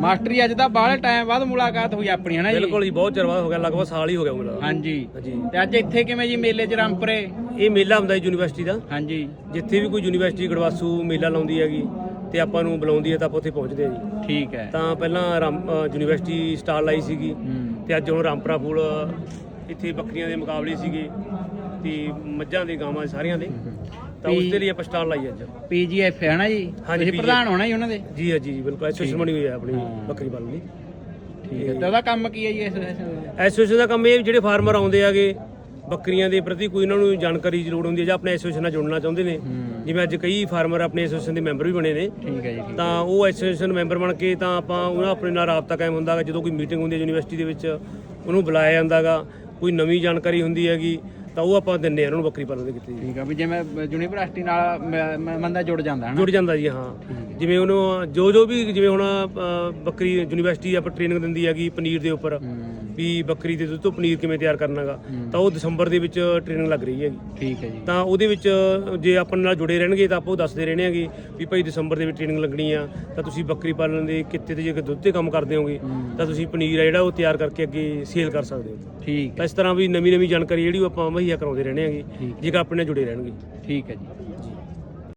Mastery ਅੱਜ ਤਾਂ ਬਾਹਲੇ time ਬਾਅਦ ਮੁਲਾਕਾਤ ਹੋਈ ਆਪਣੀ ਹਨਾ ਜੀ? ਬਿਲਕੁਲ ਜੀ ਬਹੁਤ ਚਿਰ ਬਾਅਦ ਹੋ ਗਿਆ ਲਗਭਗ ਸਾਲ ਹੀ ਹੋ ਗਿਆ ਮੈਨੂੰ ਲੱਗਦਾ ਹਾਂਜੀ। ਹਾਂਜੀ। ਤੇ ਅੱਜ ਇੱਥੇ ਕਿਵੇਂ ਜੀ ਮੇਲੇ 'ਚ ਰਾਮਪੁਰੇ ਇਹ ਮੇਲਾ ਹੁੰਦਾ ਜੀ ਯੂਨੀਵਰਸਿਟੀ ਦਾ। ਹਾਂਜੀ। ਜਿੱਥੇ ਵੀ ਕੋਈ ਯੂਨੀਵਰਸਿਟੀ ਗੜਵਾਸੂ ਮੇਲਾ ਲਾਉਂਦੀ ਹੈਗੀ ਤੇ ਆਪਾਂ ਨੂੰ ਬੁਲਾਉਂਦੀ ਹੈ ਤਾਂ ਆਪਾਂ ਉੱਥੇ ਪਹੁੰਚਦੇ ਆ ਜੀ। ਠੀਕ ਹੈ। ਤਾਂ ਪਹਿਲਾਂ ਯੂਨੀਵਰਸਿਟੀ ਸਟਾਲ ਲਾਈ ਸੀਗੀ ਤੇ ਅੱਜ ਹੁਣ ਰਾਮਪੁਰਾ ਫੂਲ ਇੱਥੇ ਬੱਕਰੀਆਂ ਦੇ ਮੁਕਾਬਲੇ ਸੀਗੇ ਤੇ ਮੱਝਾਂ ਦੇ ਗਾਵਾਂ ਸਾਰੀਆਂ ਦੇ। ਤਾਂ ਉਸ ਦੇ ਲਈ ਆਪਾਂ ਸਟਾਲ ਲਾਈ ਅੱਜ। ਪੀਜੀਐਫ ਹੈ ਨਾ ਜੀ? ਤੁਸੀਂ ਪ੍ਰਧਾਨ ਹੋਣਾ ਜੀ ਉਹਨਾਂ ਦੇ? ਜੀ ਹਾਂ ਜੀ ਜੀ, ਬਿਲਕੁਲ। ਐਸੋਸੀਏਸ਼ਨ ਬਣੀ ਹੋਈ ਹੈ ਆਪਣੀ ਹਾਂ। ਬੱਕਰੀ ਪਾਲਣ ਦੀ। ਠੀਕ ਹੈ। ਤੇ ਉਹਦਾ ਕੰਮ ਕੀ ਹੈ ਜੀ ਐਸੋਸੀਏਸ਼ਨ ਦਾ ਕੰਮ ਇਹ ਜਿਹੜੇ ਫਾਰਮਰ ਆਉਂਦੇ ਆਗੇ ਬੱਕਰੀਆਂ ਦੇ ਪ੍ਰਤੀ ਕੋਈ ਉਹਨਾਂ ਨੂੰ ਜਾਣਕਾਰੀ ਦੀ ਲੋੜ ਹੁੰਦੀ ਹੈ ਜਾਂ ਆਪਣੇ ਐਸੋਸੀਏਸ਼ਨ ਨਾਲ ਜੁੜਨਾ ਚਾਹੁੰਦੇ ਨੇ। ਹੂੰ। ਜਿਵੇਂ ਅੱਜ ਕਈ ਫਾਰਮਰ ਆਪਣੇ ਐਸੋਸੀਏਸ਼ਨ ਦੇ ਮੈਂਬਰ ਵੀ ਬਣੇ ਨੇ। ਠੀਕ ਹੈ ਜੀ ਤਾਂ ਉਹ ਐਸੋਸੀਏਸ਼ਨ ਮੈਂਬਰ ਬਣ ਕੇ ਤਾਂ ਆਪਾਂ ਉਹਨਾਂ ਆਪਣੇ ਨਾਲ ਰਾਬਤਾ ਕਾਇਮ ਹੁੰਦਾਗਾ ਜਦੋਂ ਕੋਈ ਮੀਟਿੰਗ ਹੁੰਦੀ ਹੈ ਯੂਨੀਵਰਸਿਟੀ ਦੇ ਵਿੱਚ ਉਹਨੂੰ ਬੁਲਾਇਆ ਜਾਂਦਾਗਾ ਕੋਈ ਨਵੀਂ ਜਾਣਕਾਰੀ ਹੁੰਦੀ ਹੈਗੀ। ਤਾਂ ਉਹ ਆਪਾਂ ਦਿੰਨੇ ਆ ਉਹਨਾਂ ਨੂੰ ਬੱਕਰੀ ਪਾਲਣ ਦੇ ਕਿਤੇ ਜੀ। ਠੀਕ ਹੈ ਵੀ ਜਿਵੇਂ ਯੂਨੀਵਰਸਿਟੀ ਨਾਲ ਮ- ਮ- ਬੰਦਾ ਜੁੜ ਜਾਂਦਾ ਹੈ ਨਾ ਜੁੜ ਜਾਂਦਾ ਜੀ ਹਾਂ। ਜਿਵੇਂ ਉਹਨੂੰ ਜੋ ਜੋ ਵੀ ਜਿਵੇਂ ਹੁਣ ਅ, ਬੱਕਰੀ ਯੂਨੀਵਰਸਿਟੀ ਆਪਾਂ ਟ੍ਰੇਨਿੰਗ ਦਿੰਦੀ ਹੈਗੀ ਪਨੀਰ ਦੇ ਉੱਪਰ ਹੂੰ। ਵੀ ਬੱਕਰੀ ਦੇ ਦੁੱਧ ਤੋਂ ਪਨੀਰ ਕਿਵੇਂ ਤਿਆਰ ਕਰਨਾਗਾ ਹੂੰ। ਤਾਂ ਉਹ ਦਸੰਬਰ ਦੇ ਵਿੱਚ ਟ੍ਰੇਨਿੰਗ ਲੱਗ ਰਹੀ ਹੈਗੀ। ਠੀਕ ਹੈ ਜੀ। ਤਾਂ ਉਹਦੇ ਵਿੱਚ ਜੇ ਆਪਣੇ ਨਾਲ ਜੁੜੇ ਰਹਿਣਗੇ ਤਾਂ ਆਪਾਂ ਉਹ ਦੱਸਦੇ ਰਹਿਣੇ ਹੈਗੇ ਵੀ ਭਾਈ ਦਸੰਬਰ ਦੇ ਵਿੱਚ ਟ੍ਰੇਨਿੰਗ ਲੱਗਣੀ ਆ ਤਾਂ ਤੁਸੀਂ ਬੱਕਰੀ ਪਾਲਣ ਦੇ ਕਿੱਤੇ ਤੇ ਜੇ ਦੁੱਧ ਤੇ ਕੰਮ ਕਰਦੇ ਹੋਗੇ ਹੂੰ। ਤਾਂ ਤੁਸੀਂ ਪਨੀਰ ਆ ਜਿਹੜਾ ਉਹ ਤਿਆਰ ਕਰਕੇ ਅੱਗੇ ਸੇਲ ਕਰ ਸਕਦੇ ਹੋ। ਠੀਕ ਤਾਂ ਇਸ ਤਰ੍ਹਾਂ ਵੀ ਨਵੀਂ ਨਵੀਂ ਜਾਣਕਾਰੀ ਜਿਹੜੀ ਉਹ ਆਪਾਂ ਮੁਹੱਈਆ ਕਰਾਉਂਦੇ ਰਹਿਣੇ ਹੈਗੇ ਠੀਕ। ਜੇਕਰ ਆਪਣੇ ਨਾਲ ਜੁੜੇ ਰਹਿਣਗੇ। ਠੀਕ ਹੈ ਜੀ।